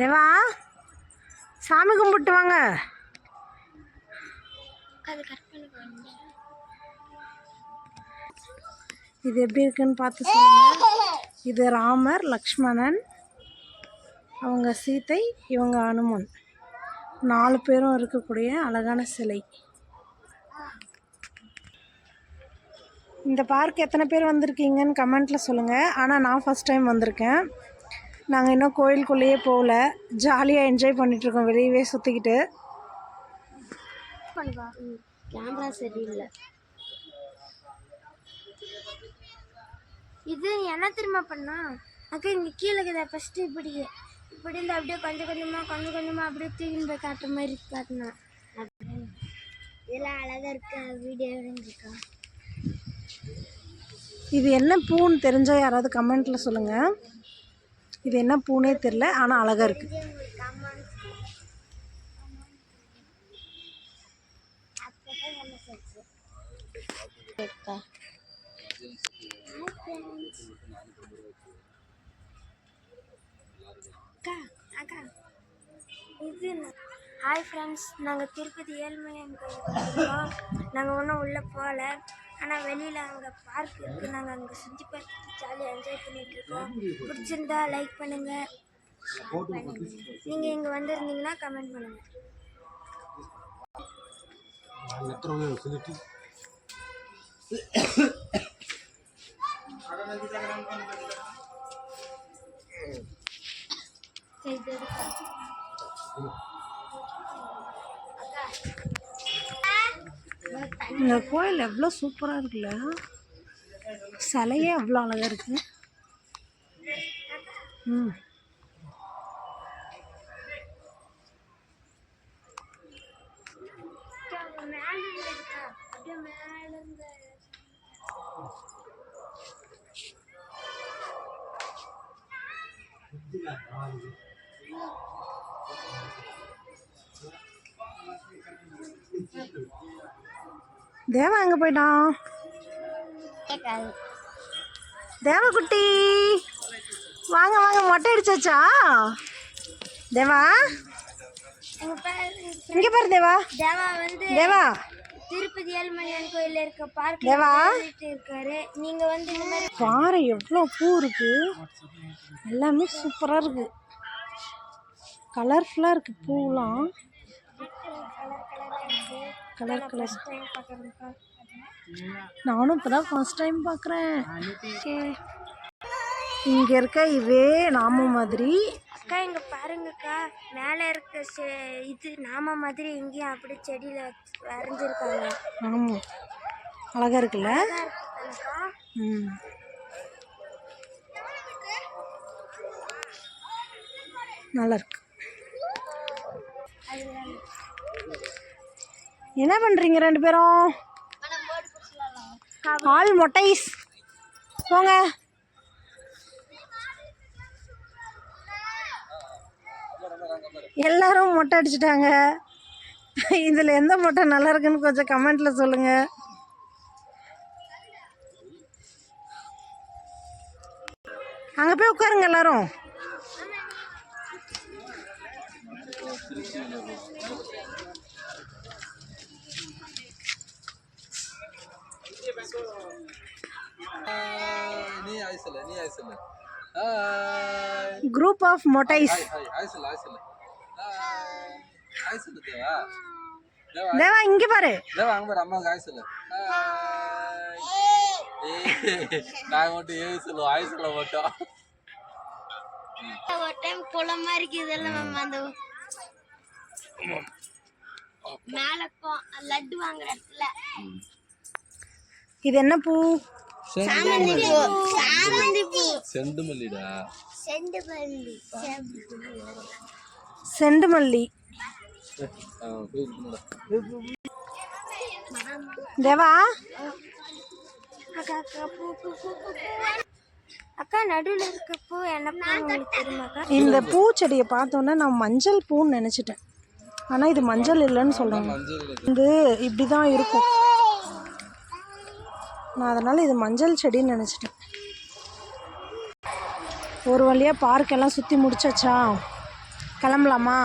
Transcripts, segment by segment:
தேவா சாமி கும்பிட்டு வாங்க. இது எப்படி இருக்குன்னு பார்த்து சொல்லுங்க. இது ராமர் லக்ஷ்மணன் அவங்க சீதை இவங்க அனுமன். நாலு பேரும் இருக்கக்கூடிய அழகான சிலை. இந்த பார்க் எத்தனை பேர் வந்திருக்கீங்கன்னு கமெண்ட்டில் சொல்லுங்கள் ஆனால் நான் ஃபஸ்ட் டைம் வந்திருக்கேன். நாங்கள் இன்னும் கோயிலுக்குள்ளேயே போகல. ஜாலியாக என்ஜாய் பண்ணிகிட்ருக்கோம் வெளியவே சுற்றிக்கிட்டு கேமரா சரியில்லை. இது என்ன திரும்ப பண்ணா? அக்கா இங்கே கீழே இருக்குதா. ஃபஸ்ட்டு இப்படி இப்படி இருந்து அப்படியே கொஞ்சம் கொஞ்சமாக கொஞ்சம் கொஞ்சமாக அப்படியே போய் காட்டுற மாதிரி காட்டினேன் இதெல்லாம் அழகாக இருக்கா? வீடியோ இருக்கா இது என்ன பூன்னு தெரிஞ்சால் யாராவது கமெண்ட்டில் சொல்லுங்கள் இது என்ன பூனே தெரில ஆனால் அழகாக இருக்குது அக்கா அக்கா இது ஹாய் ஃப்ரெண்ட்ஸ் நாங்கள் திருப்பதி ஏழ்மையன் கோயிலுக்கு நாங்கள் ஒன்றும் உள்ளே போகல. ஆனால் வெளியில் அங்கே பார்க் இருக்குது நாங்கள் அங்கே சுற்றி பார்த்து ஜாலியாக என்ஜாய் பண்ணிகிட்டு இருக்கோம். பிடிச்சிருந்தா லைக் பண்ணுங்கள் நீங்கள் இங்கே வந்திருந்தீங்கன்னா கமெண்ட் பண்ணுங்கள் இந்த கோயில் எவ்வளோ சூப்பராக இருக்குல்ல? சிலையே அவ்வளோ அழகாக இருக்கு. ம். அக்கா, மேல இருந்து இருக்கா? அப்படியே மேல இருந்து தேவா எங்கே போயிட்டான் தேவகுட்டி வாங்க வாங்க மொட்டை அடிச்சாச்சா தேவா? எங்க பேர் இங்கே பாரு தேவா. தேவா வந்து தேவா. திருப்பதி ஏழுமலையான் கோயில்ல இருக்க பார்க் தேவா. இருக்காரு. நீங்க வந்து இந்த மாதிரி பாறை எவ்வளோ பூ இருக்கு. எல்லாமே சூப்பராக இருக்கு. கலர்ஃபுல்லாக இருக்கு பூலாம் கலர் கலரா. நானும் இப்போ தான் ஃபர்ஸ்ட் டைம் பார்க்குறேன் இங்கே இருக்க இதே நாம மாதிரி. அக்கா இங்க பாருங்கக்கா. மேல இருக்க இது நாம மாதிரி இங்கேயும் அப்படி செடியில வரைஞ்சிருக்காங்க. ஆமாம் அழகாக இருக்குல்ல? ம். நல்லா இருக்கு. என்ன பண்ணுறீங்க ரெண்டு பேரும்? ஆல் மொட்டைஸ். போங்க. எல்லாரும் மொட்டை அடிச்சிட்டாங்க. இதில் எந்த மொட்டை நல்லா இருக்குன்னு கொஞ்சம் கமெண்ட்டில் சொல்லுங்கள் அங்கே போய் உட்காருங்க எல்லாரும். நீ சொல்லு நீ ஹாய் குரூப் ஆஃப் மொட்டைஸ் ஹாய் ஹாய் சொல்லு தேவா? தேவா இங்கே பாரு. தேவா அங்க பாரு ஹாய் ஏய் நான் மட்டும் ஏய் சொல்லுவோம் சொல்ல மாட்டோம். ஒரு டைம் குளமா இருக்கு இதெல்லாம் மேம் அந்த மேல லட்டு வாங்குற இடத்துல. இது என்ன பூ? சாமந்தி பூ சாமந்தி பூ செண்டு மல்லிடா செண்டு மல்லி செண்டு மல்லி ஆ, போய் இருக்கும்டா. தேவா அக்கா நடுவில் இருக்க பூ என்ன பூ உங்களுக்கு தெரியுமாக்கா இந்த பூச்செடியை பார்த்தோன்னே நான் மஞ்சள் பூன்னு நினச்சிட்டேன். ஆனால் இது மஞ்சள் இல்லைன்னு சொல்கிறாங்க. இது இப்படி தான் இருக்கும். நான் அதனால் இது மஞ்சள் செடின்னு நினச்சிட்டேன். ஒரு வழியாக பார்க் எல்லாம் சுற்றி முடிச்சாச்சா? கிளம்பலாமா?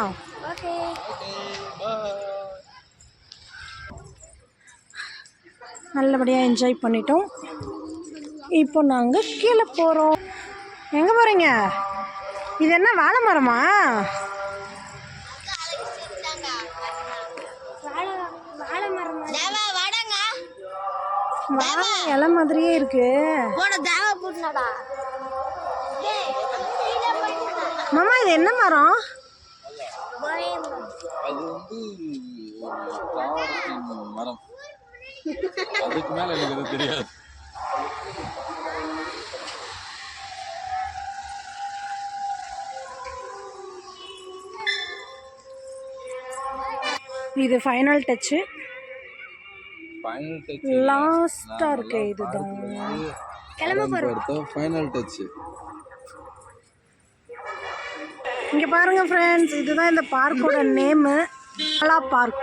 நல்லபடியாக என்ஜாய் பண்ணிட்டோம். இப்போ நாங்கள் கீழே போகிறோம் எங்கே போகிறீங்க இது என்ன வாழை மரமா? வாழை இலை மாதிரியே இருக்கு. போன தேவை போட்டுனடா. மாமா இது என்ன மரம்? அது வந்து ஒரு தாவரத்தின் மரம். அதுக்கு மேல எனக்கு எதுவும் தெரியாது. இது ஃபைனல் டச்சு ஃபைனல் டச் லாஸ்ட்டாக இருக்கு இதுதான். கிளம்ப ஃபைனல் டச் இங்கே பாருங்க ஃப்ரெண்ட்ஸ் இதுதான் இந்த பார்க்கோட நேமு கலா பார்க்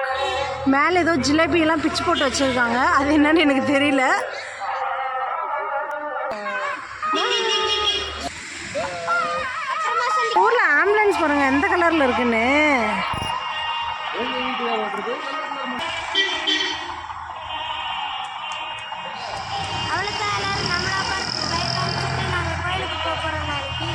மேலே ஏதோ ஜிலேபியெல்லாம் பிச்சு போட்டு வச்சுருக்காங்க. அது என்னன்னு எனக்கு தெரியல. ஊரில் ஆம்புலன்ஸ் பாருங்க எந்த கலரில் இருக்குன்னு? அவ்வளோதான் எல்லாரும் நம்மளா பார்த்து பைக் காமிச்சிட்டு நாங்கள் கோயிலுக்கு போக போகிறோம் நாளைக்கு